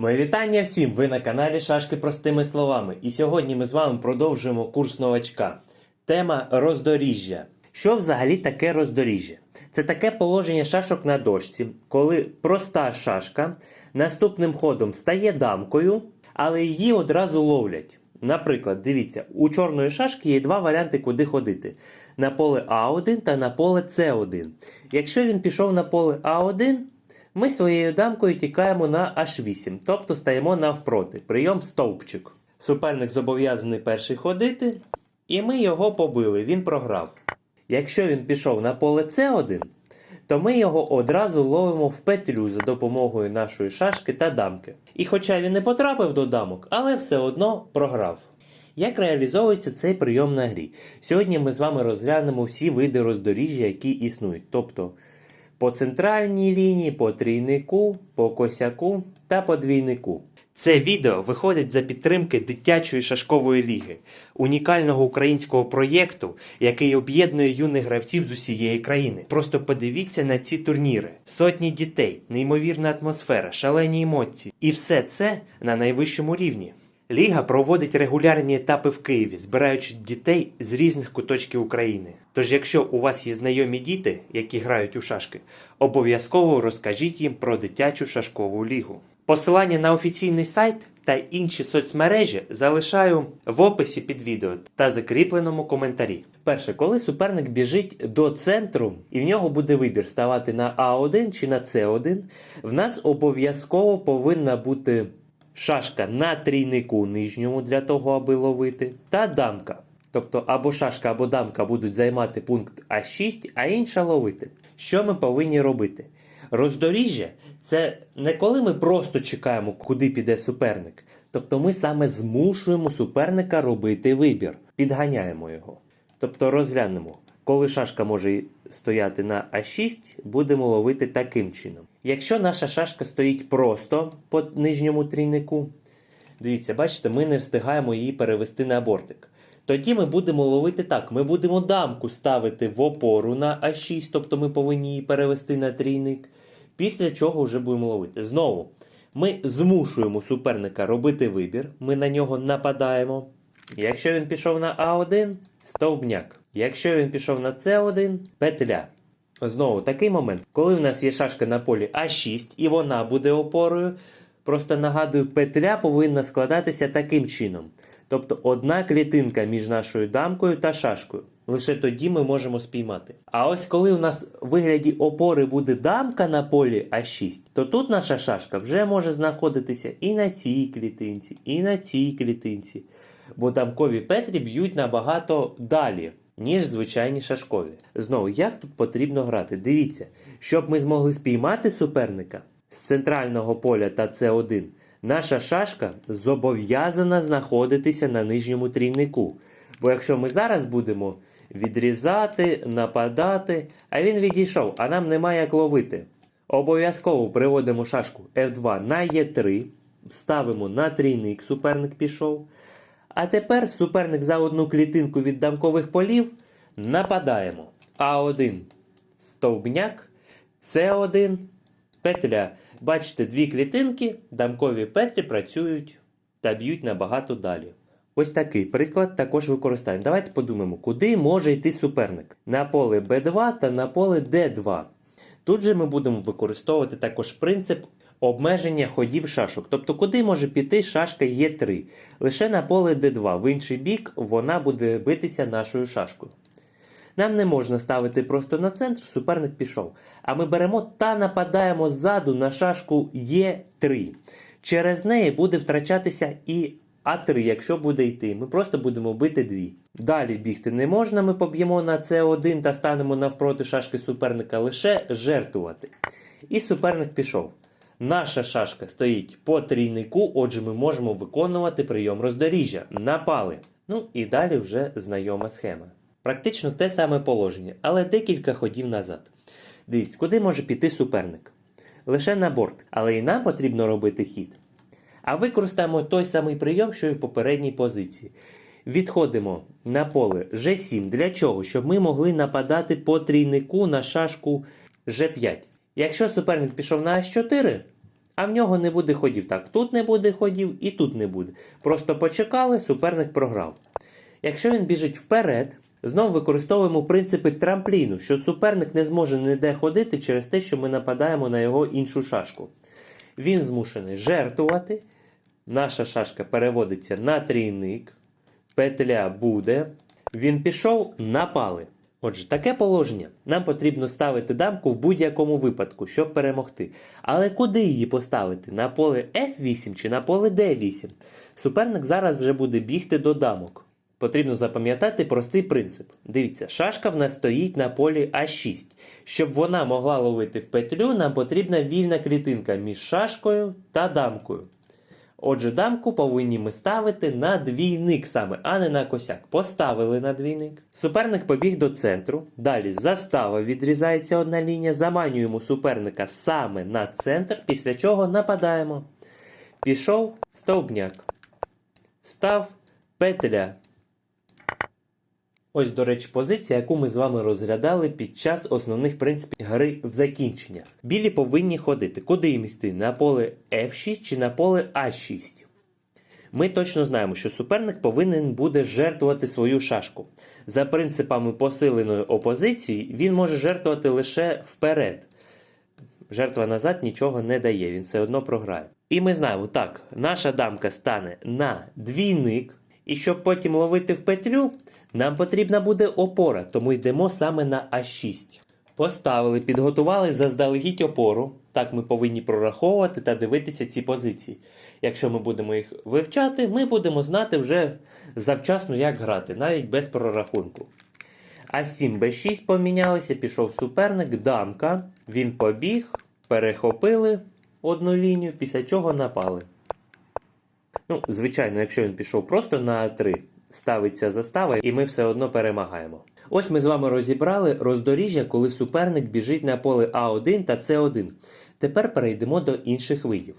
Моє вітання всім! Ви на каналі Шашки простими словами. І сьогодні ми з вами продовжуємо курс новачка. Тема роздоріжжя. Що взагалі таке роздоріжжя? Це таке положення шашок на дошці, коли проста шашка наступним ходом стає дамкою, але її одразу ловлять. Наприклад, дивіться, у чорної шашки є два варіанти, куди ходити: на поле А1 та на поле С1. Якщо він пішов на поле А1, ми своєю дамкою тікаємо на H8, тобто стаємо навпроти. Прийом стовпчик. Суперник зобов'язаний перший ходити, і ми його побили, він програв. Якщо він пішов на поле С1, то ми його одразу ловимо в петлю за допомогою нашої шашки та дамки. І хоча він не потрапив до дамок, але все одно програв. Як реалізовується цей прийом на грі? Сьогодні ми з вами розглянемо всі види роздоріжжя, які існують. Тобто по центральній лінії, по трійнику, по косяку та по двійнику. Це відео виходить за підтримки дитячої шашкової ліги, унікального українського проєкту, який об'єднує юних гравців з усієї країни. Просто подивіться на ці турніри: сотні дітей, неймовірна атмосфера, шалені емоції, і все це на найвищому рівні. Ліга проводить регулярні етапи в Києві, збираючи дітей з різних куточків України. Тож, якщо у вас є знайомі діти, які грають у шашки, обов'язково розкажіть їм про дитячу шашкову лігу. Посилання на офіційний сайт та інші соцмережі залишаю в описі під відео та закріпленому коментарі. Перше, коли суперник біжить до центру і в нього буде вибір ставати на А1 чи на С1, в нас обов'язково повинна бути шашка на трійнику нижньому для того, аби ловити, та дамка. Тобто або шашка, або дамка будуть займати пункт А6, а інша ловити. Що ми повинні робити? Роздоріжжя це не коли ми просто чекаємо, куди піде суперник. Тобто ми саме змушуємо суперника робити вибір, підганяємо його. Тобто розглянемо, коли шашка може стояти на А6, будемо ловити таким чином. Якщо наша шашка стоїть просто по нижньому трійнику, дивіться, бачите, ми не встигаємо її перевести на бортик. Тоді ми будемо ловити так: ми будемо дамку ставити в опору на А6, тобто ми повинні її перевести на трійник. Після чого вже будемо ловити. Знову, ми змушуємо суперника робити вибір, ми на нього нападаємо. Якщо він пішов на А1, стовбняк. Якщо він пішов на С1, петля. Знову такий момент, коли в нас є шашка на полі А6 і вона буде опорою. Просто нагадую, петля повинна складатися таким чином. Тобто одна клітинка між нашою дамкою та шашкою. Лише тоді ми можемо спіймати. А ось коли у нас в вигляді опори буде дамка на полі А6, то тут наша шашка вже може знаходитися і на цій клітинці, і на цій клітинці. Бо дамкові петлі б'ють набагато далі, ніж звичайні шашкові. Знову, як тут потрібно грати? Дивіться, щоб ми змогли спіймати суперника з центрального поля та С1, наша шашка зобов'язана знаходитися на нижньому трійнику. Бо якщо ми зараз будемо відрізати, нападати, а він відійшов, а нам немає як ловити. Обов'язково приводимо шашку F2 на Е3, ставимо на трійник, суперник пішов. А тепер суперник за одну клітинку від дамкових полів нападаємо. А1 стовбняк, С1 петля. Бачите, дві клітинки, дамкові петлі працюють та б'ють набагато далі. Ось такий приклад також використаємо. Давайте подумаємо, куди може йти суперник. На поле Б2 та на поле Д2. Тут же ми будемо використовувати також принцип обмеження ходів шашок. Тобто, куди може піти шашка Е3? Лише на поле Д2. В інший бік вона буде битися нашою шашкою. Нам не можна ставити просто на центр, суперник пішов. А ми беремо та нападаємо ззаду на шашку Е3. Через неї буде втрачатися і А3, якщо буде йти. Ми просто будемо бити дві. Далі бігти не можна, ми поб'ємо на С1 та станемо навпроти шашки суперника лише жертвувати. І суперник пішов. Наша шашка стоїть по трійнику, отже, ми можемо виконувати прийом роздоріжжя. Напали. Ну і далі вже знайома схема. Практично те саме положення, але декілька ходів назад. Дивіться, куди може піти суперник? Лише на борт, але і нам потрібно робити хід. А використаємо той самий прийом, що і в попередній позиції. Відходимо на поле G7. Для чого? Щоб ми могли нападати по трійнику на шашку G5. Якщо суперник пішов на H4, а в нього не буде ходів. Так, тут не буде ходів і тут не буде. Просто почекали, суперник програв. Якщо він біжить вперед, знову використовуємо принципи трампліну, що суперник не зможе ніде ходити через те, що ми нападаємо на його іншу шашку. Він змушений жертвувати. Наша шашка переводиться на трійник. Петля буде. Він пішов, напали. Отже, таке положення. Нам потрібно ставити дамку в будь-якому випадку, щоб перемогти. Але куди її поставити? На поле F8 чи на поле D8? Суперник зараз вже буде бігти до дамок. Потрібно запам'ятати простий принцип. Дивіться, шашка в нас стоїть на полі А6. Щоб вона могла ловити в петлю, нам потрібна вільна клітинка між шашкою та дамкою. Отже, дамку повинні ми ставити на двійник саме, а не на косяк. Поставили на двійник. Суперник побіг до центру. Далі застава відрізається одна лінія. Заманюємо суперника саме на центр, після чого нападаємо. Пішов стовбняк. Став петля. Ось, до речі, позиція, яку ми з вами розглядали під час основних принципів гри в закінченнях. Білі повинні ходити. Куди їм йти? На поле F6 чи на поле А6. Ми точно знаємо, що суперник повинен буде жертвувати свою шашку. За принципами посиленої опозиції, він може жертвувати лише вперед. Жертва назад нічого не дає, він все одно програє. І ми знаємо, так, наша дамка стане на двійник, і щоб потім ловити в петлю, нам потрібна буде опора, тому йдемо саме на А6. Поставили, підготували заздалегідь опору. Так ми повинні прораховувати та дивитися ці позиції. Якщо ми будемо їх вивчати, ми будемо знати вже завчасно, як грати, навіть без прорахунку. А7 Б6 помінялися, пішов суперник, дамка. Він побіг, перехопили одну лінію, після чого напали. Ну, звичайно, якщо він пішов просто на А3, ставиться застава, і ми все одно перемагаємо. Ось ми з вами розібрали роздоріжжя, коли суперник біжить на поле А1 та С1. Тепер перейдемо до інших видів.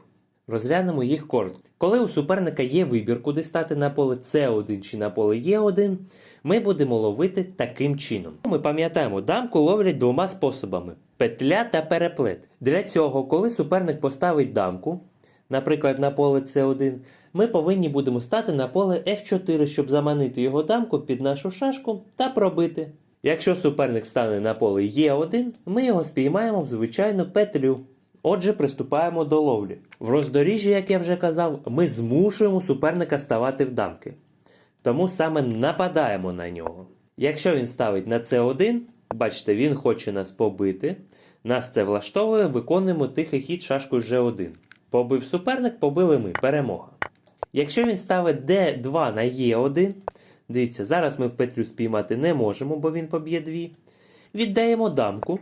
Розглянемо їх коротко. Коли у суперника є вибір, куди стати на поле С1 чи на поле Е1, ми будемо ловити таким чином. Ми пам'ятаємо, дамку ловлять двома способами: петля та переплет. Для цього, коли суперник поставить дамку, наприклад, на поле С1, ми повинні будемо стати на поле F4, щоб заманити його дамку під нашу шашку та пробити. Якщо суперник стане на поле Е1, ми його спіймаємо в звичайну петлю. Отже, приступаємо до ловлі. В роздоріжжі, як я вже казав, ми змушуємо суперника ставати в дамки. Тому саме нападаємо на нього. Якщо він ставить на С1, бачите, він хоче нас побити. Нас це влаштовує, виконуємо тихий хід шашкою G1. Побив суперник, побили ми. Перемога. Якщо він ставить D2 на Е1, дивіться, зараз ми в петлю спіймати не можемо, бо він поб'є 2. Віддаємо дамку,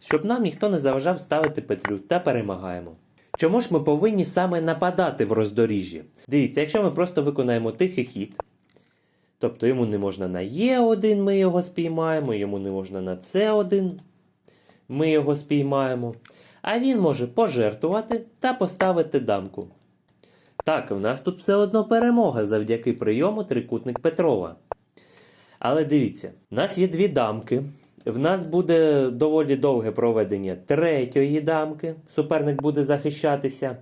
щоб нам ніхто не заважав ставити петлю та перемагаємо. Чому ж ми повинні саме нападати в роздоріжжі? Дивіться, якщо ми просто виконаємо тихий хід, тобто йому не можна на Е1, ми його спіймаємо, йому не можна на С1, ми його спіймаємо. А він може пожертвувати та поставити дамку. Так, в нас тут все одно перемога завдяки прийому трикутник Петрова. Але дивіться, в нас є дві дамки. В нас буде доволі довге проведення третьої дамки. Суперник буде захищатися.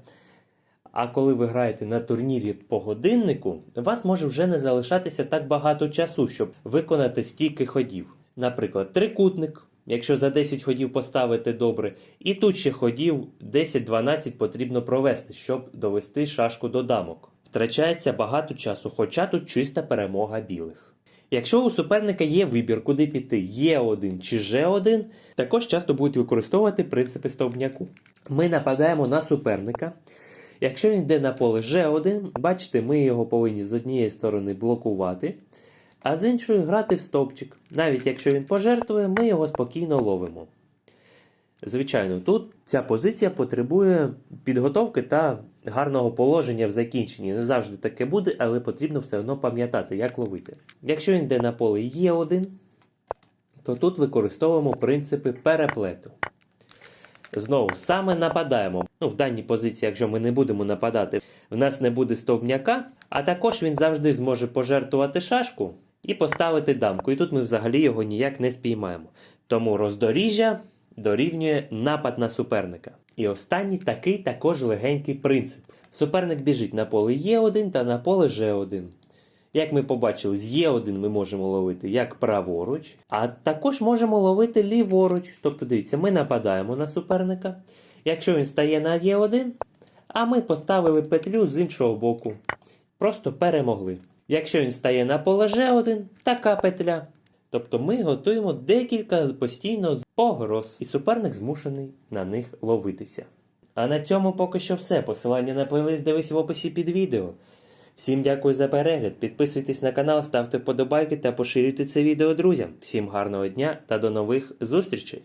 А коли ви граєте на турнірі по годиннику, у вас може вже не залишатися так багато часу, щоб виконати стільки ходів. Наприклад, трикутник, якщо за 10 ходів поставити добре, і тут ще ходів 10-12 потрібно провести, щоб довести шашку до дамок. Втрачається багато часу, хоча тут чиста перемога білих. Якщо у суперника є вибір, куди піти Е1 чи Ж1, також часто будуть використовувати принципи стовбняку. Ми нападаємо на суперника. Якщо він йде на поле G1, бачите, ми його повинні з однієї сторони блокувати, а з іншої грати в стовпчик. Навіть якщо він пожертвує, ми його спокійно ловимо. Звичайно, тут ця позиція потребує підготовки та гарного положення в закінченні. Не завжди таке буде, але потрібно все одно пам'ятати, як ловити. Якщо він йде на поле Е1, то тут використовуємо принципи переплету. Знову саме нападаємо. Ну, в даній позиції, якщо ми не будемо нападати, в нас не буде стовбняка, а також він завжди зможе пожертвувати шашку і поставити дамку. І тут ми взагалі його ніяк не спіймаємо. Тому роздоріжжя дорівнює напад на суперника. І останній такий також легенький принцип. Суперник біжить на поле Е1 та на поле Ж1. Як ми побачили, з Е1 ми можемо ловити як праворуч, а також можемо ловити ліворуч. Тобто, дивіться, ми нападаємо на суперника. Якщо він стає на Е1, а ми поставили петлю з іншого боку. Просто перемогли. Якщо він стає на поле Ж1, така петля. Тобто ми готуємо декілька постійно погроз, і суперник змушений на них ловитися. А на цьому поки що все. Посилання на плейлист дивись в описі під відео. Всім дякую за перегляд. Підписуйтесь на канал, ставте вподобайки та поширюйте це відео друзям. Всім гарного дня та до нових зустрічей!